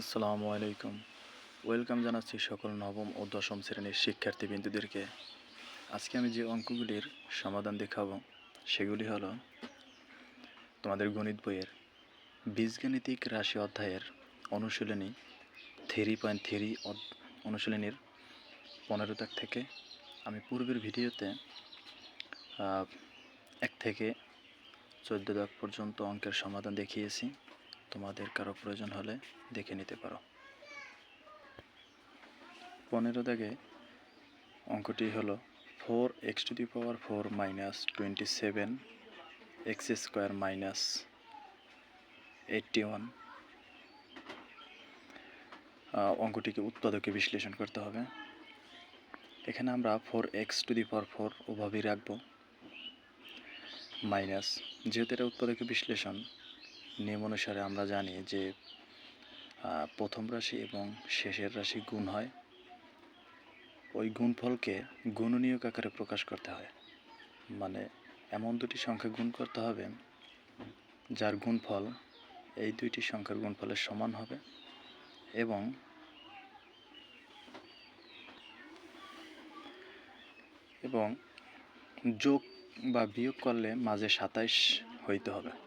আসসালামু আলাইকুম। ওয়েলকাম জানাচ্ছি সকল নবম ও দশম শ্রেণির শিক্ষার্থীবৃন্দুদেরকে। আজকে আমি যে অঙ্কগুলির সমাধান দেখাবো, সেগুলি হলো তোমাদের গণিত বইয়ের বীজগাণিতিক রাশি অধ্যায়ের অনুশীলনী থ্রি পয়েন্ট থ্রি অনুশীলনীর পনেরো দাগ থেকে আমি পূর্বের ভিডিওতে এক থেকে চোদ্দ দাগ পর্যন্ত অঙ্কের সমাধান দেখিয়েছি। তোমাদের কারও প্রয়োজন হলে দেখে নিতে পারো। পনেরো দাগে অঙ্কটি হলো four x to the power four minus twenty seven x square minus eighty one. অঙ্কটিকে উৎপাদকে বিশ্লেষণ করতে হবে। এখানে আমরা four x to the power four ওভাবেই রাখব। মাইনাস, যেহেতু এটা উৎপাদকে বিশ্লেষণ নিয়ম অনুসারে আমরা জানি যে প্রথম রাশি এবং শেষের রাশি গুণ হয়। ওই গুণফলকে গুণনীয়ক আকারে প্রকাশ করতে হয়। মানে এমন দুটি সংখ্যা গুণ করতে হবে, যার গুণফল এই দুইটি সংখ্যার গুণফলের সমান হবে এবং এবং যোগ বা বিয়োগ করলে মাঝে সাতাইশ হইতে হবে।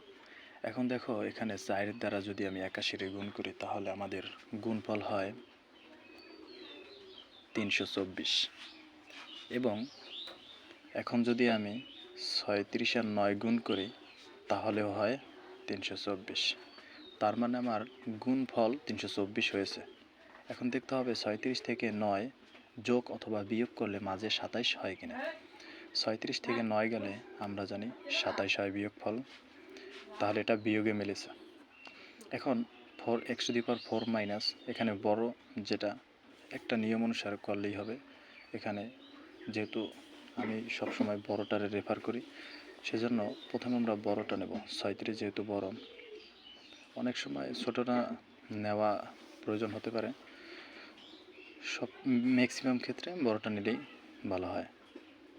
এখন দেখো, এখানে চারের দ্বারা যদি আমি একাশিরে গুণ করি, তাহলে আমাদের গুণফল হয় তিনশো চব্বিশ। এবং এখন যদি আমি ছয়ত্রিশ আর নয় গুণ করি, তাহলেও হয় তিনশো চব্বিশ। তার মানে আমার গুণফল তিনশো চব্বিশ হয়েছে। এখন দেখতে হবে ছয়ত্রিশ থেকে নয় যোগ অথবা বিয়োগ করলে মাঝে সাতাইশ হয় কিনা। ছয়ত্রিশ থেকে নয় গেলে আমরা জানি সাতাইশ হয় বিয়োগ ফল তাহলে এটা বিয়োগে মিলেছে। এখন four x to the power four minus এখানে বড় যেটা, একটা নিয়ম অনুসারে করলেই হবে। এখানে যেহেতু আমি সবসময় বড়টারে রেফার করি, সেজন্য প্রথমে আমরা বড়টা নেব। ছয়ত্রিশ যেহেতু বড়, অনেক সময় ছোটটা নেওয়া প্রয়োজন হতে পারে। সব ম্যাক্সিমাম ক্ষেত্রে বড়টা নিলেই ভালো হয়।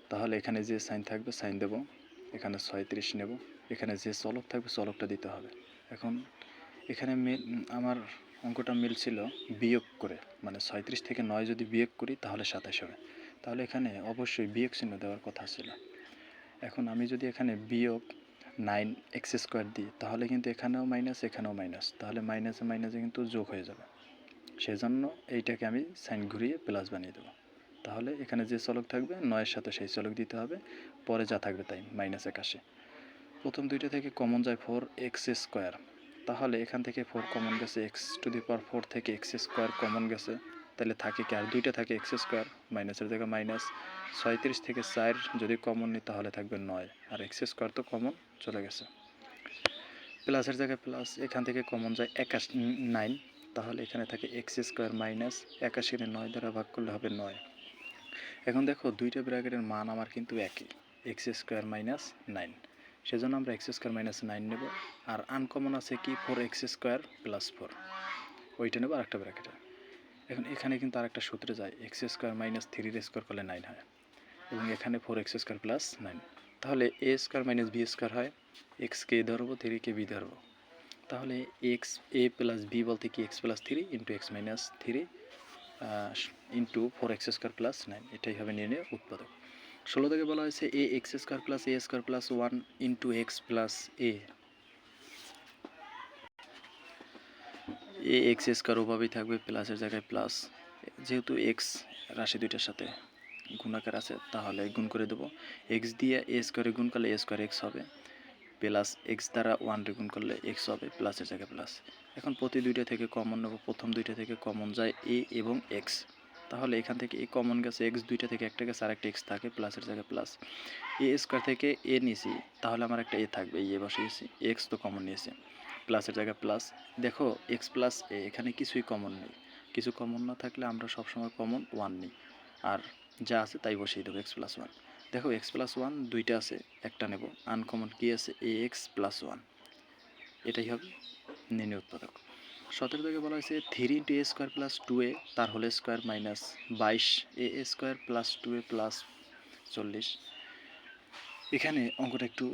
তাহলে এখানে যে সাইন থাকবে সাইন দেব। এখানে ছয়ত্রিশ নেব। এখানে যে চলক থাকবে চলকটা দিতে হবে। এখন এখানে আমার অঙ্কটা মিলছিল বিয়োগ করে মানে ছয়ত্রিশ থেকে নয় যদি বিয়োগ করি তাহলে সাতাশ হবে। তাহলে এখানে অবশ্যই বিয়োগ চিহ্ন দেওয়ার কথা ছিল। এখন আমি যদি এখানে বিয়োগ নাইন এক্স স্কোয়ার দিই, তাহলে কিন্তু এখানেও মাইনাস এখানেও মাইনাস। তাহলে মাইনাসে মাইনাসে কিন্তু যোগ হয়ে যাবে। সেজন্য এইটাকে আমি সাইন ঘুরিয়ে প্লাস বানিয়ে দেবো। তাহলে এখানে যে চলক থাকবে, নয়ের সাথে সেই চলক দিতে হবে, পরে যা থাকবে তাই, মাইনাস একাশি। প্রথম দুইটা থেকে কমন যায় ফোর এক্স স্কোয়ার তাহলে এখান থেকে ফোর কমন গেছে x to the power four থেকে এক্স স্কোয়ার কমন গেছে। তাহলে থাকে কি? আর দুইটা থাকে এক্স স্কোয়ার মাইনাসের জায়গায় মাইনাস ছয়ত্রিশ থেকে চার যদি কমন নিই, তাহলে থাকবে নয়। আর এক্স স্কোয়ার তো কমন চলে গেছে। প্লাসের জায়গায় প্লাস এখান থেকে কমন যায় একাশ নাইন তাহলে এখানে থাকে এক্স স্কোয়ার মাইনাস একাশিরে নয় দ্বারা ভাগ করলে হবে নয়। এখন দেখো, দুইটা ব্র্যাকেটের মান আমার কিন্তু একই। এক্স স্কোয়ার মাইনাস নাইন সেজন্য আমরা এক্স স্কোয়ার মাইনাস নাইন নেব। আর আনকমন আছে কি? Four x square plus four ওইটা নেব আরেকটা ব্র্যাকেটে এখন এখানে কিন্তু আরেকটা সূত্রে যায়। এক্স স্কোয়ার মাইনাস থ্রির স্কোয়ার করলে নাইন হয়। এবং এখানে four x square plus nine তাহলে a square minus b square হয়। এক্স কে ধরবো থ্রি কে বি ধরবো। তাহলে এক্স এ প্লাস বি বলতে কি? X plus three into x minus three into four x square plus nine এটাই হবে নির্ণয় উৎপাদক। ষোলো থেকে বলা হয়েছে a x square plus a square plus one into x plus a a x square ওভাবেই থাকবে প্লাসের জায়গায় প্লাস যেহেতু এক্স রাশি দুইটার সাথে গুণাকার আছে, তাহলে গুণ করে দেবো। এক্স দিয়ে এ স্কোয়ারে গুণ করলে এ স্কোয়ার এক্স হবে। প্লাস এক্স দ্বারা ওয়ান গুণ করলে এক্স হবে প্লাসের জায়গায় প্লাস এখন প্রতি দুইটা থেকে কমন নেব। প্রথম দুইটা থেকে কমন যায় এ এবং এক্স তাহলে এখান থেকে এ কমন গেছে এক্স দুইটা থেকে একটা গেছে আর একটা এক্স থাকে প্লাসের জায়গায় প্লাস এ স্কোয়ার থেকে এ নিয়েছি তাহলে আমার একটা এ থাকবে এ বসিয়েছি এক্স তো কমন নিয়েছি প্লাসের জায়গায় প্লাস দেখো এক্স প্লাস এ এখানে কিছুই কমন নেই। কিছু কমন না থাকলে আমরা সবসময় কমন ওয়ান নিই। আর যা আছে তাই বসিয়ে দেবো এক্স প্লাস ওয়ান দেখো এক্স প্লাস ওয়ান দুইটা আছে, একটা নেব। আনকমন কী আছে? এ এক্স প্লাস ওয়ান এটাই হবে নির্ণয় উৎপাদক। সতেরো থেকে বলা হয়েছে three into a square plus two a তার হোল স্কোয়ার মাইনাস বাইশ a square plus two a plus চল্লিশ। এখানে অঙ্কটা একটু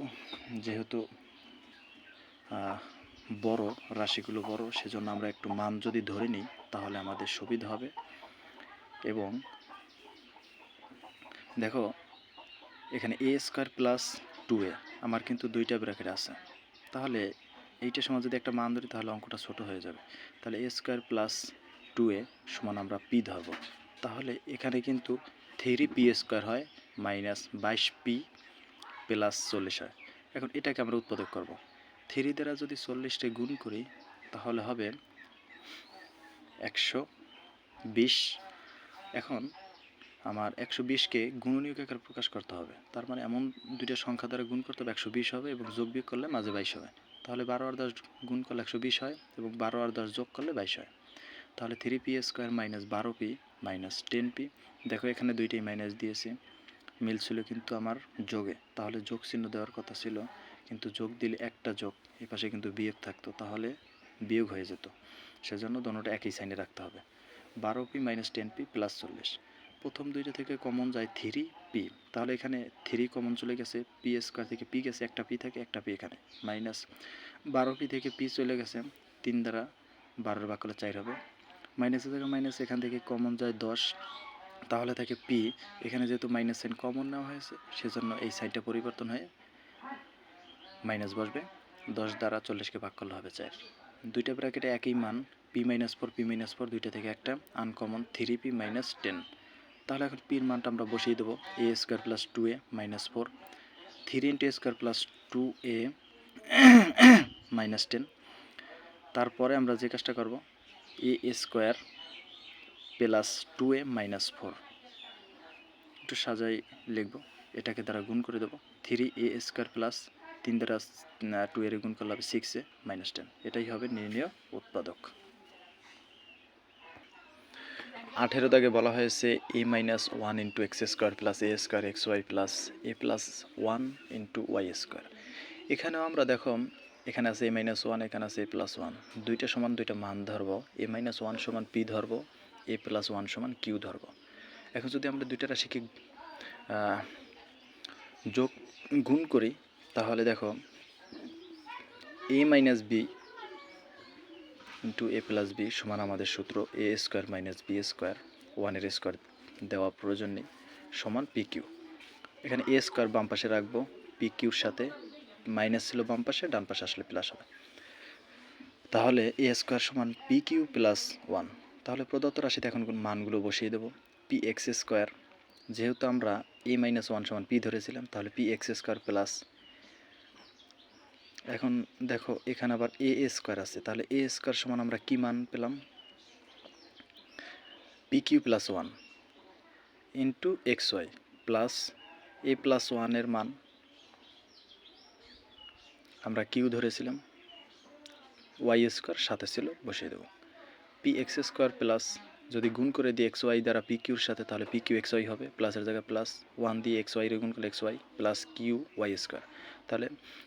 যেহেতু বড়, রাশিগুলো বড়, সেজন্য আমরা একটু মান যদি ধরে নিই, তাহলে আমাদের সুবিধা হবে। এবং দেখো, এখানে a square plus two a আমার কিন্তু দুইটা ব্র্যাকেট আছে। তাহলে এইটার সময় যদি একটা মান ধরি, তাহলে অঙ্কটা ছোট হয়ে যাবে। তাহলে a square plus two a সমান আমরা পি ধরবো। তাহলে এখানে কিন্তু থ্রি পি স্কোয়ার হয় মাইনাস বাইশ পি প্লাস চল্লিশ হয়। এখন এটাকে আমরা উৎপাদক করব। থ্রি দ্বারা যদি চল্লিশটা গুণ করি, তাহলে হবে একশো বিশ। এখন আমার একশো বিশকে গুণনীয়ক আকারে প্রকাশ করতে হবে। তার মানে এমন দুইটা সংখ্যা দ্বারা গুণ করতে হবে, একশো বিশ হবে এবং যোগ বিয়োগ করলে মাঝে বাইশ হবে। তাহলে বারো আর দশ গুণ করলে একশো বিশ হয় এবং বারো আর দশ যোগ করলে বাইশ হয়। তাহলে থ্রি পি স্কোয়ার মাইনাস বারো পি মাইনাস টেন পি দেখো এখানে দুইটাই মাইনাস দিয়েছি। মিল ছিল কিন্তু আমার যোগে। তাহলে যোগ চিহ্ন দেওয়ার কথা ছিল। কিন্তু যোগ দিলে একটা যোগ এই পাশে কিন্তু বিয়োগ থাকতো। তাহলে বিয়োগ হয়ে যেত। সেজন্য দোনোটা একই সাইনে রাখতে হবে। বারো p minus ten p plus চল্লিশ। প্রথম দুইটা থেকে কমন যায় থ্রি পি, তাহলে এখানে থ্রি কমন চলে গেছে পি স্কোয়ার থেকে পি গেছে, একটা পি থাকে, একটা পি এখানে মাইনাস বারো পি থেকে পি চলে গেছে, তিন দ্বারা বারোর বাক্যলে চার হবে মাইনাসের থেকে মাইনাস এখান থেকে কমন যায় দশ, তাহলে থাকে পি এখানে যেহেতু মাইনাস সাইন কমন নেওয়া হয়েছে, সেজন্য এই সাইডটা পরিবর্তন হয়ে মাইনাস বসবে, দশ দ্বারা চল্লিশকে ভাগ করলে হবে চার, দুইটা ব্র্যাকেটে একই মান p minus four p minus four দুইটা থেকে একটা uncommon three p minus ten তাহলে এখন পির মানটা আমরা বসিয়ে দেবো a square plus two a minus four three into square plus two a minus ten তারপরে আমরা যে কাজটা করব a square plus two a minus four একটু সাজাই লিখব, এটাকে দ্বারা গুণ করে দেবো। থ্রি এ স্কোয়ার প্লাস তিন দ্বারা টু এর গুণ করলে হবে সিক্স এ মাইনাস টেন এটাই হবে নির্ণয় উৎপাদক। আঠেরো দাগে বলা হয়েছে a minus one into x square plus a square x y plus a plus one into y square এখানেও আমরা দেখো, এখানে আছে এ মাইনাস ওয়ান এখানে আছে এ প্লাস ওয়ান দুইটা সমান দুইটা মান ধরবো। এ মাইনাস ওয়ান সমান পি ধরবো এ প্লাস ওয়ান সমান কিউ ধরবো। এখন যদি আমরা দুইটা রাশিকে যোগ, গুণ করি, তাহলে দেখো a minus b into a plus b সমান আমাদের সূত্র a square minus b square ওয়ানের স্কোয়ার দেওয়া প্রয়োজন নেই, সমান পি কিউ। এখানে এ স্কোয়ার বাম পাশে রাখব, পি কিউর সাথে মাইনাস ছিল বাম পাশে, ডান পাশে আসলে প্লাস হবে। তাহলে এ স্কোয়ার সমান পি কিউ প্লাস ওয়ান। তাহলে প্রদত্ত রাশিতে এখন কোন মানগুলো বসিয়ে দেবো? পি এক্স স্কোয়ার, যেহেতু আমরা এ মাইনাস ওয়ান সমান পি ধরেছিলাম, তাহলে পি এক্স স্কোয়ার প্লাস এখন দেখো, এখানে আবার এ স্কোয়ার আছে। তাহলে এ স্কোয়ার সমান আমরা কি মান পেলাম? P q plus one into x y plus a plus ওয়ানের মান। আমরা কিউ ধরেছিলাম। ওয়াই স্কোয়ার সাথে ছিল, বসিয়ে দেবো। পি এক্স স্কোয়ার প্লাস যদি গুণ করে দিই এক্স ওয়াই দ্বারা পি কিউর সাথে, তাহলে পি কিউ এক্স ওয়াই হবে। প্লাসের জায়গায় প্লাস ওয়ান দিয়ে এক্স ওয়াই গুণ করলে x y plus q y square তাহলে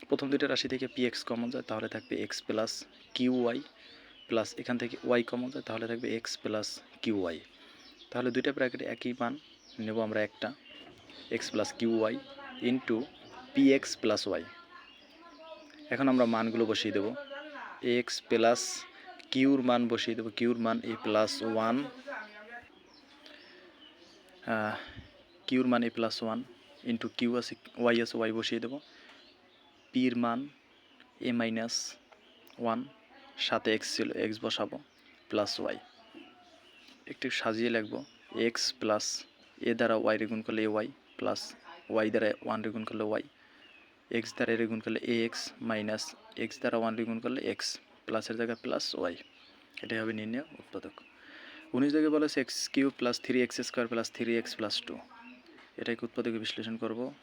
প্রথম দুইটা রাশি থেকে পি এক্স কমন যায়, তাহলে থাকবে x plus q y plus এখান থেকে ওয়াই কমন যায়, তাহলে থাকবে এক্স প্লাস কিউ ওয়াই তাহলে দুইটা ব্র্যাকেটে একই মান, নেব আমরা একটা x plus q y into p x plus y এখন আমরা মানগুলো বসিয়ে দেবো। এক্স প্লাস কিউর মান বসিয়ে দেবো কিউর মান এ প্লাস ওয়ান কিউর মান a plus one into q আছে ওয়াই আছে ওয়াই বসিয়ে দেবো। পির মান এ মাইনাস ওয়ান, সাথে এক্স ছিল, এক্স বসাবো, প্লাস ওয়াই। একটু সাজিয়ে লিখব, এক্স প্লাস এ দ্বারা ওয়াই রেগুন করলে এ ওয়াই, প্লাস ওয়াই দ্বারা ওয়ান রেগুন করলে ওয়াই, এক্স দ্বারা গুণ করলে এ এক্স মাইনাস এক্স দ্বারা ওয়ান গুণ করলে এক্স, প্লাসের জায়গায় প্লাস ওয়াই। এটাই হবে নির্ণয় উৎপাদক। উনিশ জায়গায় বলেছে x q plus three x square plus three x plus two. এটাকে উৎপাদকে বিশ্লেষণ করব।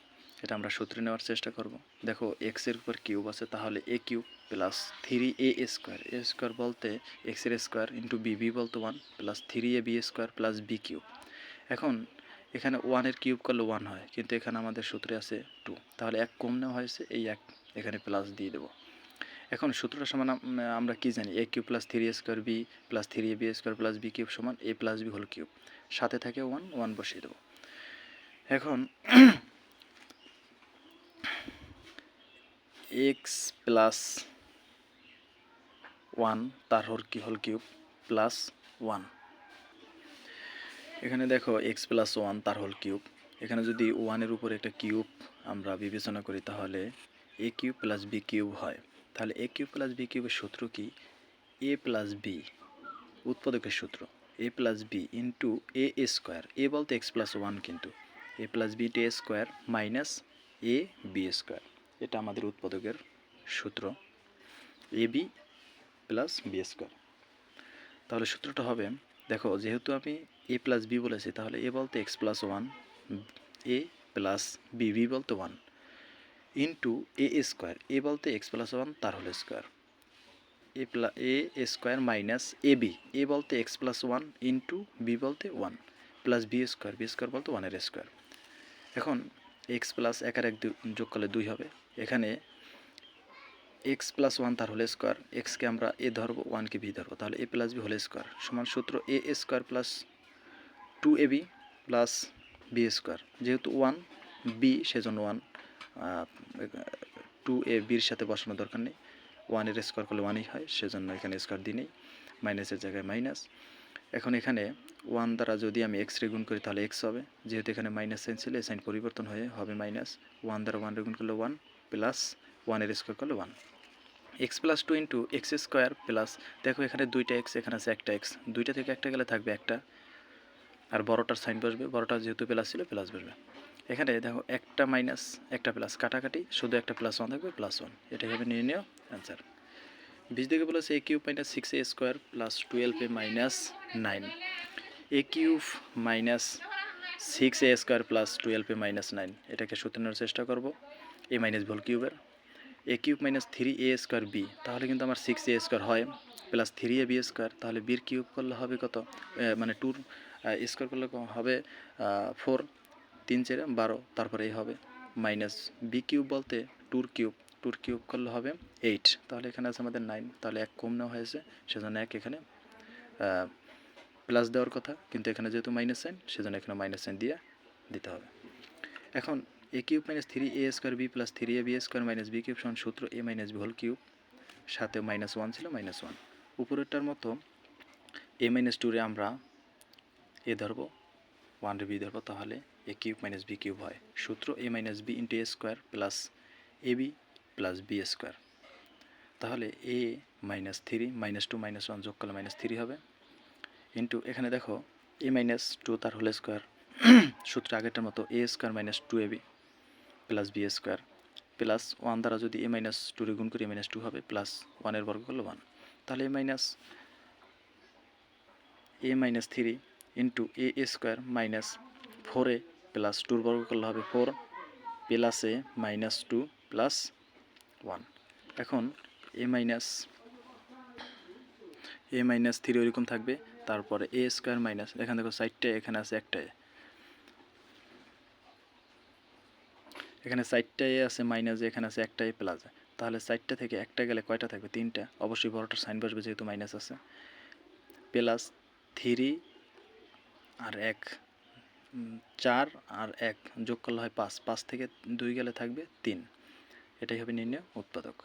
এটা আমরা সূত্রে নেওয়ার চেষ্টা করব। দেখো এক্সের উপর কিউব আছে, তাহলে a cube plus three a square. A square বলতে এক্সের স্কোয়ার ইন্টু বি বি বলতে one plus three a b square plus b cube. এখন, এখানে ওয়ানের কিউব করলে ওয়ান হয়, কিন্তু এখানে আমাদের সূত্রে আছে টু তাহলে এক কম নেওয়া হয়েছে, এই এক এখানে প্লাস দিয়ে দেবো। এখন সূত্রটা সমান আমরা কি জানি? A cube plus three a square b plus three a b square plus b cube সমান এ প্লাস বি হল কিউব। সাথে থাকে ওয়ান ওয়ান বসিয়ে দেবো। এখন এক্স প্লাস ওয়ান তার হোল কি হোল কিউব? প্লাস ওয়ান এখানে দেখো এক্স প্লাস ওয়ান তার হোল কিউব। এখানে যদি ওয়ানের উপরে একটা কিউব আমরা বিবেচনা করি, তাহলে a cube plus b cube হয়। তাহলে এ কিউব প্লাস বি কিউবের সূত্র কি? এ প্লাস বি উৎপাদকের সূত্র। A plus b into a square a বলতে এক্স প্লাস ওয়ান কিন্তু। A plus b T square minus a b square এটা আমাদের উৎপাদকের সূত্র, a b plus b square. তাহলে সূত্রটা হবে, দেখো যেহেতু আমি এ প্লাস বি বলেছি, তাহলে এ বলতে x plus one, a plus b b বলতে one, into a square, a বলতে এক্স প্লাস ওয়ান, তার হল square. A plus, a square minus a b, a বলতে x plus one, into b বলতে one, plus b square b square বলতে ওয়ানের square. এখন x plus এক আর এক যোগ করলে দুই হবে এখানে এক্স প্লাস ওয়ান তার হোল স্কোয়ার এক্সকে আমরা এ ধরবো ওয়ানকে বি ধরবো, তাহলে a plus b whole square সমান সূত্র a square plus two a b plus b square যেহেতু ওয়ান বি সেজন্য ওয়ান টু এ বির সাথে বসানোর দরকার নেই ওয়ানের স্কোয়ার করলে ওয়ানই হয়, সেজন্য এখানে স্কোয়ার দিই নেই মাইনাসের জায়গায় মাইনাস এখন এখানে ওয়ান দ্বারা যদি আমি এক্স রে গুণ করি তাহলে এক্স হবে, যেহেতু এখানে মাইনাস সাইন ছিল সাইন পরিবর্তন হয়ে হবে মাইনাস ওয়ান দ্বারা ওয়ান রে গুণ করলে ওয়ান প্লাস ওয়ানের স্কোয়ার করলে one x plus two into x square plus দেখো এখানে দুইটা এক্স এখানে আছে একটা এক্স দুইটা থেকে একটা গেলে থাকবে একটা। আর বড়টার সাইন বসবে, বড়টা যেহেতু প্লাস ছিল প্লাস বসবে। এখানে দেখো একটা মাইনাস একটা প্লাস কাটাকাটি, শুধু একটা প্লাস ওয়ান থাকবে প্লাস ওয়ান এটাই হবে নির্ণয় অ্যান্সার বিশ দিকে বলেছে a cube minus six a square plus twelve a minus nine a cube minus six a square plus twelve a minus nine এটাকে সূত্র নেওয়ার চেষ্টা করব। এ মাইনাস ভোল কিউবের a cube minus three a square b তাহলে কিন্তু আমার six a square হয়। Plus three a b square তাহলে বির কিউব করলে হবে কত? মানে টুর স্কোয়ার করলে হবে ফোর তিন, চারে, বারো, তারপরে এই হবে। মাইনাস বি কিউব বলতে টুর কিউব টুর কিউব করলে হবে এইট তাহলে এখানে আছে আমাদের নাইন তাহলে এক কম নেওয়া হয়েছে, সেজন্য এক এখানে প্লাস দেওয়ার কথা, কিন্তু এখানে যেহেতু মাইনাস সাইন সেজন্য এখানে মাইনাস সাইন দিয়ে দিতে হবে। এখন a cube minus three a square b plus three a b square minus b cube সমান সূত্র a minus b whole cube সাথে মাইনাস ওয়ান ছিল মাইনাস ওয়ান উপরেরটার মতো এ মাইনাস টুরে আমরা এ ধরবো ওয়ান রে বি ধরবো, তাহলে a cube minus b cube হয়। সূত্র a minus b into a square plus a b plus b square তাহলে a minus three minus two minus one যোগ করলে মাইনাস থ্রি হবে। ইন্টু এখানে দেখো এ মাইনাস টু তার হোল স্কোয়ার সূত্র আগেরটার মতো a square minus two a b plus b square plus one দ্বারা যদি এ মাইনাস টু গুণ করি, এ মাইনাস টু হবে প্লাস ওয়ানের বর্গ করলে ওয়ান। তাহলে a minus a minus three into a square minus four plus টুর বর্গ করলে হবে four plus a minus two plus one. এখন a minus a minus three ওইরকম থাকবে, তারপরে এ স্কোয়ার মাইনাস, এখানে দেখো সাইডটা এখানে আছে একটা এখানে এ আছে মাইনাস এখানে আছে একটাই প্লাস তাহলে সাইডটা থেকে একটা গেলে কয়টা থাকবে? তিনটা। অবশ্যই বড়টার সাইন বসবে যেহেতু মাইনাস আছে। প্লাস থ্রি আর এক চার আর এক যোগ করলে হয় পাঁচ। পাঁচ থেকে দুই গেলে থাকবে তিন। এটাই হবে নির্ণয় উৎপাদক।